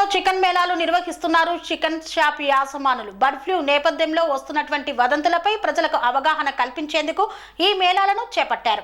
లో చికెన్ మేళాలు నిర్వహిస్తున్నారు చికెన్ షాప్ యాజమానులు. బర్డ్ ఫ్లూ నేపథ్యంలో వస్తున్నటువంటి వదంతులపై ప్రజలకు అవగాహన కల్పించేందుకు ఈ మేళాలను చేపట్టారు.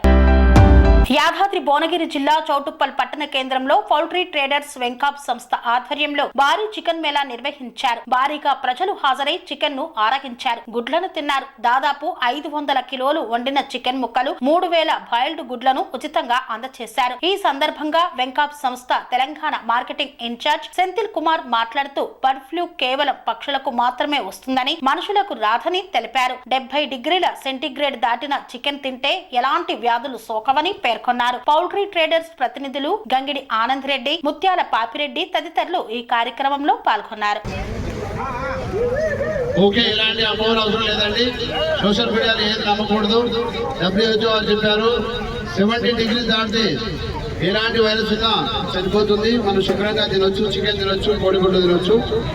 యాదాద్రి భువనగిరి జిల్లా చౌటుప్పల్ పట్టణ కేంద్రంలో పౌల్ట్రీ ట్రేడర్స్ వెంకాప్ సంస్థ ఆధ్వర్యంలో భారీ చికెన్ మేళా నిర్వహించారు. భారీగా ప్రజలు హాజరై చికెన్ను ఆరగించారు. గుడ్లను తిన్నారు. దాదాపు ఐదు వందల కిలోలు వండిన చికెన్ ముక్కలు మూడు వేల బాయిల్డ్ గుడ్లను ఉచితంగా అందజేశారు ఈ సందర్భంగా వెంకాప్ సంస్థ Telangana marketing in charge Senthil Kumar మాట్లాడుతూ బర్డ్ ఫ్లూ కేవలం పక్షులకు మాత్రమే వస్తుందని మనుషులకు రాదని తెలిపారు. డెబ్బై డిగ్రీల సెంటీగ్రేడ్ దాటిన చికెన్ తింటే ఎలాంటి వ్యాధులు సోకవని పేర్కొన్నారు. పౌల్ట్రీ ట్రేడర్స్ ప్రతినిధులు గంగిడి ఆనంద్ రెడ్డి ముత్యాల పాపిరెడ్డి తదితరులు ఈ కార్యక్రమంలో పాల్గొన్నారు. ఓకే ఇలాంటి అపోహలు అవసరం లేదండి. సోషల్ మీడియాలో ఏది నమ్మకూడదు. డబ్ల్యూహెచ్ఓ వారు చెప్పారు సెవెంటీ డిగ్రీ దాటితే ఎలాంటి వైరస్ ఉన్నా చనిపోతుంది. మనం శుభ్రంగా తినొచ్చు చికెన్ తినొచ్చు కోడిగుడ్డు తినొచ్చు.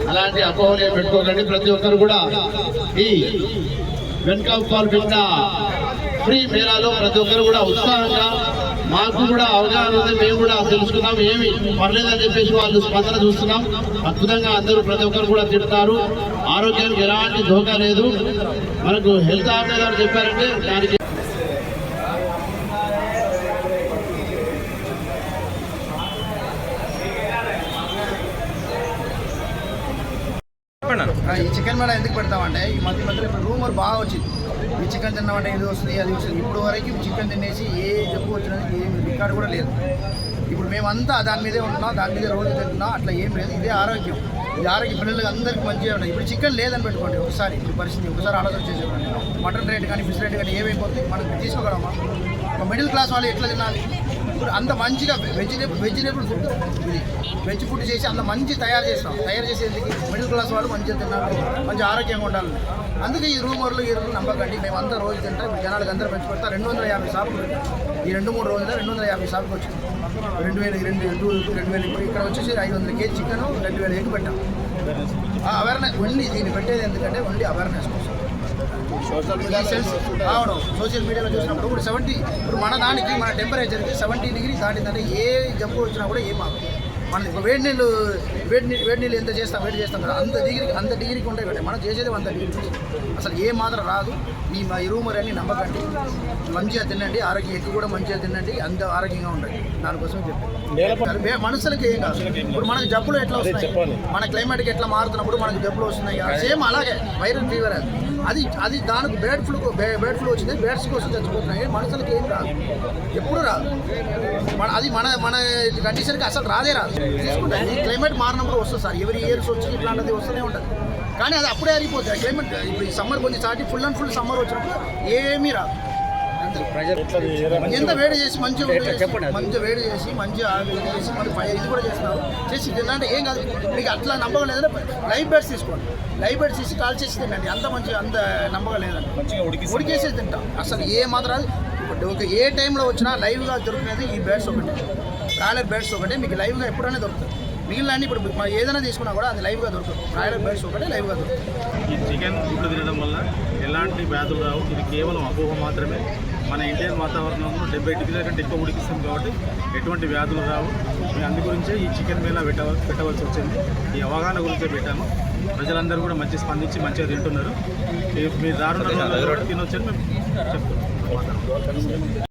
అలాంటి అపోహలు ఏం పెట్టుకోకండి. ప్రతి ఒక్కరు కూడా ఈ వెనుక పాలు పెట్టిన ఫ్రీ మేళాలో ప్రతి ఒక్కరు కూడా ఉత్సాహంగా మాకు కూడా అవగాహన ఉంది మేము కూడా తెలుసుకున్నాం ఏమి పర్లేదని చెప్పేసి వాళ్ళు స్పందన చూస్తున్నాం. అద్భుతంగా అందరూ ప్రతి ఒక్కరు కూడా తింటున్నారు ఆరోగ్యానికి ఎలాంటి ధోకా లేదు. మనకు హెల్త్ ఆఫీసర్ గారు చెప్పారంటే దానికి ఆ, ఈ చికెన్ మేళ ఎందుకు పెడతామంటే ఈ మధ్య మధ్యలో ఇప్పుడు రూమర్ బాగా వచ్చింది. ఈ చికెన్ తిన్నామంటే ఇది వస్తుంది? అది వస్తుంది. ఇప్పుడు వరకు చికెన్ తినేసి ఏ జబ్బు వచ్చినది ఏం రికార్డు కూడా లేదు. ఇప్పుడు మేమంతా దాని మీదే ఉంటున్నాం దాని మీదే రోజు తింటున్నాం అట్లా ఏం లేదు. ఇదే ఆరోగ్యం. ఇది ఆరోగ్య పిల్లలకి అందరికీ మంచిగా ఉన్నాయి. ఇప్పుడు చికెన్ లేదని పెట్టుకోండి ఒకసారి ఇప్పుడు పరిస్థితి. ఒకసారి ఆలోచన చేసేవాడి మటన్ రేట్ కానీ ఫిష్ రేట్ కానీ ఏమైపోతుంది? మనం తీసుకోగలమా ఒక మిడిల్ క్లాస్ వాళ్ళు ఎట్లా తినాలి? ఇప్పుడు అంత మంచిగా వెజిటేబుల్ వెజిటేబుల్ ఫుడ్ ఇది వెజ్ ఫుడ్ చేసి అంత మంచి తయారు చేస్తాం. తయారు చేసేందుకు మిడిల్ క్లాస్ వాళ్ళు మంచిగా తిన్నారు మంచి ఆరోగ్యంగా ఉండాలి అందుకే ఈ రూమర్లు ఈ రూమర్లు నమ్మకండి. మేము అంతా రోజు తింటాం. ఇప్పుడు జనాలకు అందరూ పెంచి పెడతా. రెండు వందల యాభై షాపులు పెట్టాం. ఈ రెండు మూడు రోజులు రెండు వందల యాభై షాపులు వచ్చింది. రెండు వేలు రెండు రెండు రెండు వేలు ఇప్పుడు ఇక్కడ వచ్చేసి ఐదు వందల కేజీ చికెన్ రెండు వేల ఎగ్ పెట్టాం. అవేర్నెస్ ఓన్లీ దీన్ని పెట్టేది ఎందుకంటే ఓన్లీ అవేర్నెస్ కోసం. రావడం సోషల్ మీడియాలో చూసినప్పుడు ఇప్పుడు సెవెంటీ ఇప్పుడు మన దానికి మన టెంపరేచర్కి సెవెంటీ డిగ్రీ దాటిందంటే ఏ జబ్బు వచ్చినా కూడా ఏం ఆగదు. మన వేడి నీళ్ళు వేడి నీళ్ళు వేడి నీళ్ళు ఎంత చేస్తాం వేడి చేస్తాం కదా అంత డిగ్రీ అంత డిగ్రీకి ఉంటాయి కదా మనం చేసేది అంత డిగ్రీ అసలు ఏ మాత్రం రాదు. ఈ మా ఈ రూమర్ అని నమ్మకండి. మంచిగా తినండి. ఆరోగ్యం ఎక్కువ కూడా మంచిగా తినండి. అంత ఆరోగ్యంగా ఉండండి. దానికోసం చెప్పాను. వే- మనుషులకి ఏం కాదు. ఇప్పుడు మనకి జబ్బులు ఎట్లా వస్తున్నాయి? మన క్లైమేట్కి ఎట్లా మారుతున్నప్పుడు మనకి జబ్బులు వస్తున్నాయి సేమ్ అలాగే వైరల్ ఫీవర్ అది. అది అది దానికి బేడ్ ఫ్లూ బేడ్ ఫ్లూ వచ్చింది. బేడ్స్ కోసం చచ్చిపోతున్నాయి. మనుషులకి ఏం రాదు. ఎప్పుడు రాదు. మన అది మన మన కండిషన్కి అసలు రాదే రాదు. తీసుకుంటాం ఈ క్లైమేట్ మారినప్పుడు వస్తుంది సార్. ఎవరి ఇయర్స్ వచ్చి ఇట్లాంటిది వస్తూనే ఉంటుంది. కానీ అది అప్పుడే అయిపోతుంది క్లైమేట్ ఇప్పుడు ఈ సమ్మర్ కొంచెం చాటి ఫుల్ అండ్ ఫుల్ సమ్మర్ వచ్చినప్పుడు ఏమీ రాదు. ఎంత వేడి చేసి చేసి, మంచిగా వేడి చేసి మంచిగా వేడి చేసి మరి పై- ఇది కూడా చేస్తున్నారు. చేసి తినంటే ఏం కాదు. మీకు అట్లా నమ్మకం లేదంటే లైవ్ బెడ్స్ తీసుకోండి. లైవ్ బెడ్స్ తీసి కాల్ చేసి తినండి. అంత మంచిగా అంత నమ్మకం లేదండి. ఉడికేసి తింటాం. అసలు ఏ మాత్రం ఏ టైంలో వచ్చినా లైవ్గా దొరికినది ఈ బెడ్స్ ఒకటి. బ్రాయిలర్ బెడ్స్ ఒకటే మీకు లైవ్గా ఎప్పుడైనా దొరుకుతుంది. మిగిలిన అన్ని ఇప్పుడు మనం ఏదైనా తీసుకున్నా కూడా అది లైవ్గా దొరుకుతుంది. బ్రాయిలర్ బెడ్స్ ఒకటే లైవ్గా దొరుకుతుంది. ఈ చికెన్ గుడ్లు తినడం వల్ల ఎలాంటి వ్యాధులు రావు. ఇది కేవలం అపోహ మాత్రమే. మన ఇండియన్ వాతావరణంలో డెబ్బై డిగ్రీల కంటే ఎక్కువ ఉడికిస్తాం కాబట్టి ఎటువంటి వ్యాధులు రావు. మేము అందు గురించే ఈ చికెన్ మేళ పెట్ట పెట్టవలసి వచ్చింది. ఈ అవగాహన గురించే పెట్టాము ప్రజలందరూ కూడా మంచి స్పందించి మంచిగా తింటున్నారు. ఈ- మీరు దారుణ తినొచ్చని మేము చెప్తున్నాం.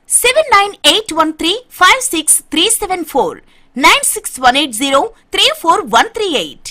seven nine eight one three five six three seven four nine six one eight zero three four one three eight